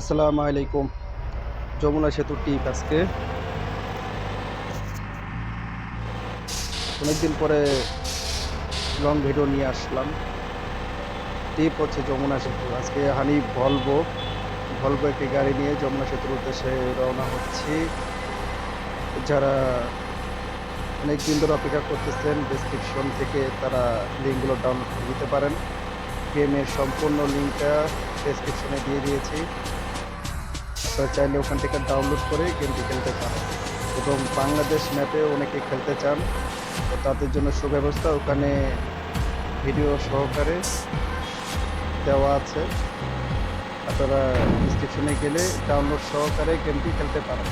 আসসালামু আলাইকুম। যমুনা সেতু টিপ আজকে। অনেকদিন পরে লং ভিডিও নিয়ে আসলাম। টিপ হচ্ছে যমুনা সেতু। আজকে হানি ভলভো ভলভো একটি গাড়ি নিয়ে যমুনা সেতুর উদ্দেশ্যে রওনা হচ্ছি। যারা অনেক দিন ধরে অপেক্ষা করতেছেন ডিসক্রিপশন থেকে তারা লিঙ্কগুলো ডাউনলোড করে দিতে পারেন। গেমের সম্পূর্ণ লিঙ্কটা ডেসক্রিপশনে দিয়ে দিয়েছি। আপনারা চাইলে ওখান থেকে ডাউনলোড করে গেমটি খেলতে পারেন। এবং বাংলাদেশ ম্যাপে অনেকে খেলতে চান। তো তাদের জন্য সুব্যবস্থা ওখানে ভিডিও সহকারে দেওয়া আছে। আপনারা ডিসক্রিপশনে গেলে ডাউনলোড সহকারে গেমটি খেলতে পারেন।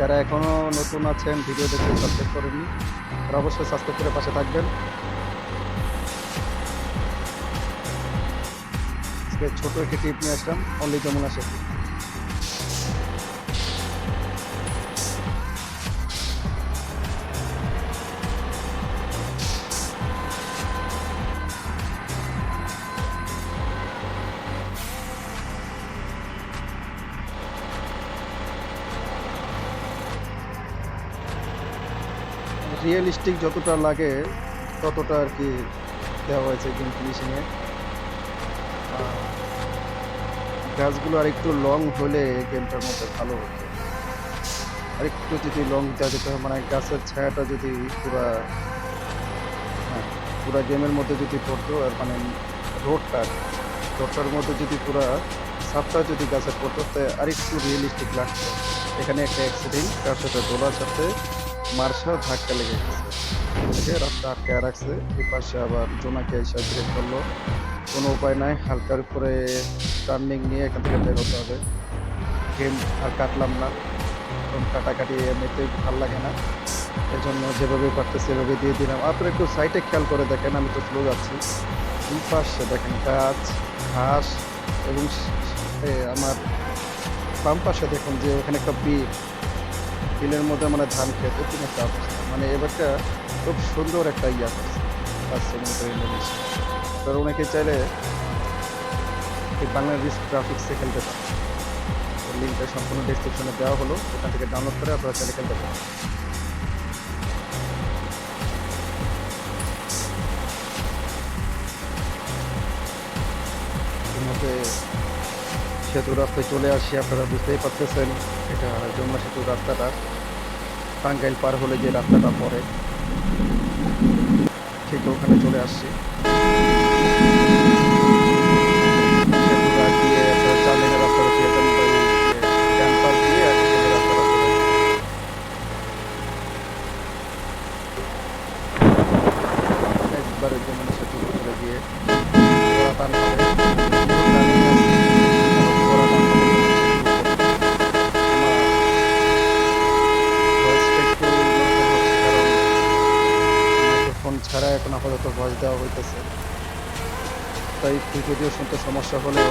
যারা এখনও নতুন আছেন, ভিডিও দেখে সাবস্ক্রাইব করেননি, তারা অবশ্যই সাবস্ক্রাইব করে পাশে থাকবেন। আজকে ছোট একটি টিপ নিয়ে আসলাম অনলি যমুনা সেতু। রিয়েলিস্টিক যতটা লাগে, ততটা আর কি দেওয়া হয়েছে গেম ফিনিশিংয়ে গাছগুলো আর একটু লং হলে গেমটার মধ্যে ভালো হতো। আর একটু যদি লং যেতে হয় মানে গাছের ছায়াটা যদি পুরা হ্যাঁ পুরা গেমের মধ্যে যদি পড়তো, আর মানে রোডটা রোডটার মধ্যে যদি পুরা সাপটা যদি গাছের পড়তো আর একটু রিয়েলিস্টিক লাগতো। এখানে একটা অ্যাক্সিডেন্ট তার সাথে দোলার সাথে মার্শাল ধাক্কা লেগে গেছে। রাস্তা আটকে রাখছে এই পাশে আবার জোনাকে এসে করল কোনো উপায় নাই, হালকার করে টার্নিং নিয়ে এখান থেকে বের হতে হবে। গেম আর কাটলাম না। কারণ কাটাকাটি এমনিতে ভালো লাগে না। এই জন্য যেভাবে পারতেছে সেভাবে দিয়ে দিলাম। আপনারা একটু সাইডে খেয়াল করে দেখেন, আমি তো স্লো যাচ্ছি। এই পাশে দেখেন গাছ, ঘাস এবং আমার বাম পাশে দেখুন যে ওখানে একটা বিল। বিলের মধ্যে মানে ধান খেত এরকম একটা মানে এবারটা খুব সুন্দর একটা ইয়া করছে। পশ্চিম ইন্দোনেশিয়া এবার অনেকে চাইলে এই বাংলাদেশ গ্রাফিক্সে খেলতে পারে লিঙ্কটা সম্পূর্ণ ডিসক্রিপশনে দেওয়া হলো। ওখান থেকে ডাউনলোড করে আপনারা চাইলে খেলতে পারেন। সেতু রাস্তায় চলে আসি, আপনারা বুঝতেই পারতেছেন, এটা যমুনা সেতুর রাস্তাটা। টাঙ্গাইল পার হলে যে রাস্তাটা পড়ে, ঠিক ওখানে চলে আসছি সেতু পার দিয়ে একটা চার লেনের রাস্তাটা দিয়ে দেন ওই ড্যাম পার দিয়ে এক লেনের রাস্তাটা চলে একবারে যমুনা সেতুর উপরে দিয়ে ওরা টান পাবে টার্নিং আছে ওরা টান পাবে ভয়েসটা একটু নরকম হচ্ছে কারণ মাইক্রোফোন ছাড়া এখন আপাতত ভয়েস দেওয়া হইতেছে। তাই যদিও শুনতে সমস্যা হলেও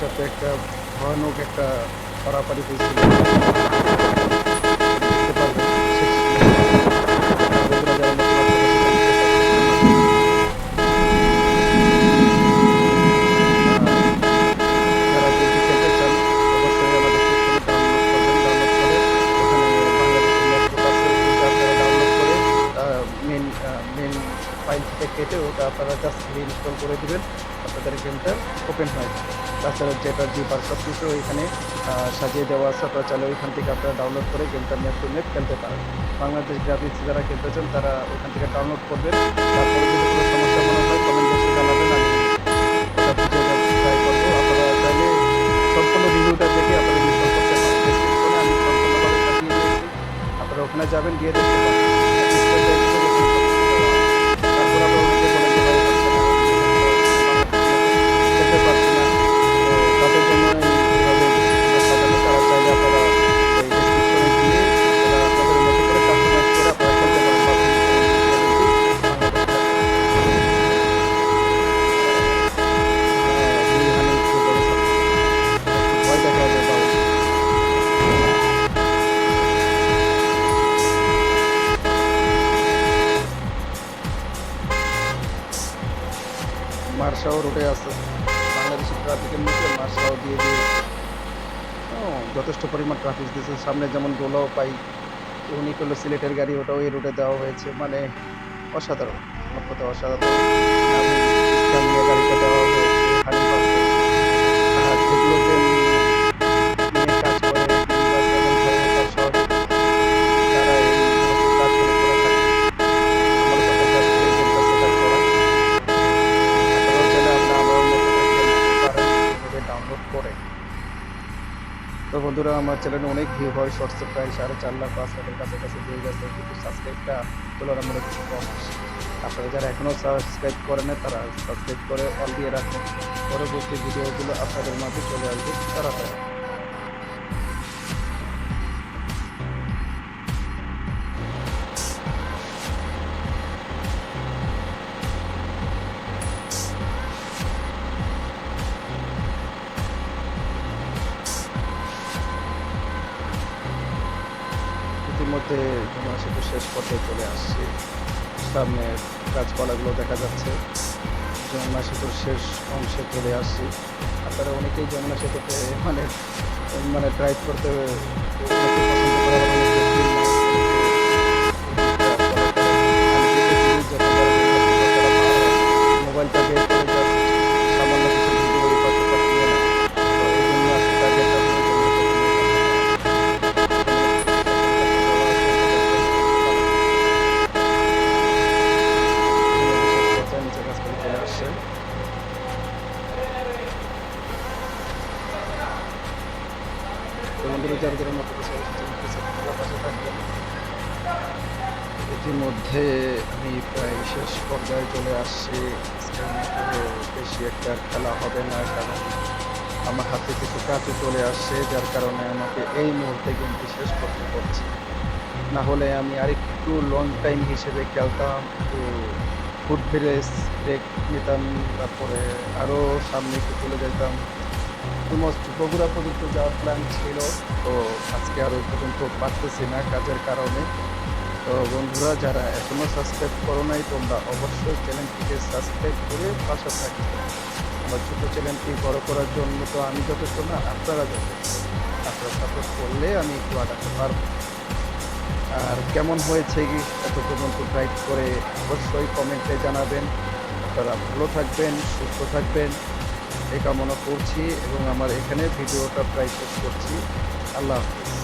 সাথে একটা ভয়ানক একটা পারাপারি হয়েছিল। মেন ফাইল থেকে কেটে ওটা আপনারা জাস্ট ইনস্টল করে দিবেন। তাদের কেন্দ্র ওপেন হয়। তাছাড়া যেটা জিপার সব কিছু ওইখানে সাজিয়ে দেওয়া আছে। আপনারা চাইলে ওইখান থেকে আপনারা ডাউনলোড করে গেমটা নিয়ে আপনি খেলতে পারেন। বাংলাদেশ গ্রাফিক্স যারা খেলতে চান, তারা ওখান থেকে ডাউনলোড করবেন। তারপরে যদি কোনো সমস্যা মনে হয় কমেন্ট বক্সে জানাবেন, আমি করতে আপনারা ওখানে যাবেন, গিয়ে দেখতে পারেন মার্শাও রোডে আছে। বাংলাদেশের ট্রাফিকের মধ্যে মার্শাও দিয়ে দিয়ে যথেষ্ট পরিমাণ ট্রাফিক দিয়েছে। সামনে যেমন গোলাও পাই, উনি করল সিলেটের গাড়ি, ওটাও এই রোডে দেওয়া হয়েছে। মানে অসাধারণ অসাধারণ। গাড়িটা দেওয়া হয়েছে হানি পাচ্ছে আর যেগুলোতে নিয়ে কাজ করে কিংবা সেভেন ফাইভের কাজ সহযোগী তারা এই সমস্ত কাজগুলো করে থাকে আমার কথা জাস্ট এই গেমটা সেট আপ করা আপনারাও চাইলে আপনার আমার মতো করে খেলতে পারেন এভাবে ডাউনলোড করে। তো বন্ধুরা, আমার চ্যানেলে অনেক ভিউ হয় শর্টসে প্রায় সাড়ে চার লাখ পাঁচ লাখের কাছাকাছি হয়ে গেছে, কিন্তু সাবস্ক্রাইবটা তুলনামূলক কিছু কম। আপনারা যারা এখনও সাবস্ক্রাইব করে না তারা সাবস্ক্রাইব করে অল দিয়ে রাখুন। পরবর্তী ভিডিওগুলো আপনাদের মাঝে চলে আসবে তাড়াতাড়ি। ইতিমধ্যে আছে সেতু শেষ পথে চলে আসছি। সামনে গাছপালাগুলো দেখা যাচ্ছে। যমুনা সেতুর শেষ অংশে চলে আসছি। আপনারা অনেকেই যমুনা সেতুতে মানে মানে ড্রাইভ করতে ইতিমধ্যে আমি প্রায় শেষ পর্যায়ে চলে আসছি। বেশি একটা খেলা হবে না, কারণ আমার হাতে কিছু কাজে চলে আসছে, যার কারণে আমাকে এই মুহূর্তে কিন্তু শেষ করতে হচ্ছে। না হলে আমি আরেকটু লং টাইম হিসেবে খেলতাম তো ফুড ব্রেস ব্রেক নিতাম, তারপরে আরও সামনে একটু চলে যেতাম। বগুড়া পর্যন্ত যাওয়ার প্ল্যান ছিল, তো আজকে আরও পর্যন্ত পারতেছি না কাজের কারণে। তো বন্ধুরা, যারা এখনও সাবস্ক্রাইব করো নাই, তোমরা অবশ্যই চ্যানেলটিকে সাবস্ক্রাইব করে পাশে থাকবে আমার ছোটো চ্যানেলটি বড় করার জন্য তো আমি যথেষ্ট না, আপনারা যথেষ্ট। আপনারা সাপোর্ট করলে আমি একটু আগাতে পারব। আর কেমন হয়েছে কি, এত পর্যন্ত ড্রাইভ করে অবশ্যই কমেন্টে জানাবেন। আপনারা ভালো থাকবেন, সুস্থ থাকবেন। এই কামনা করছি এবং আমার এখানে ভিডিওটা প্রায় শেষ করছি। আল্লাহ হাফিজ।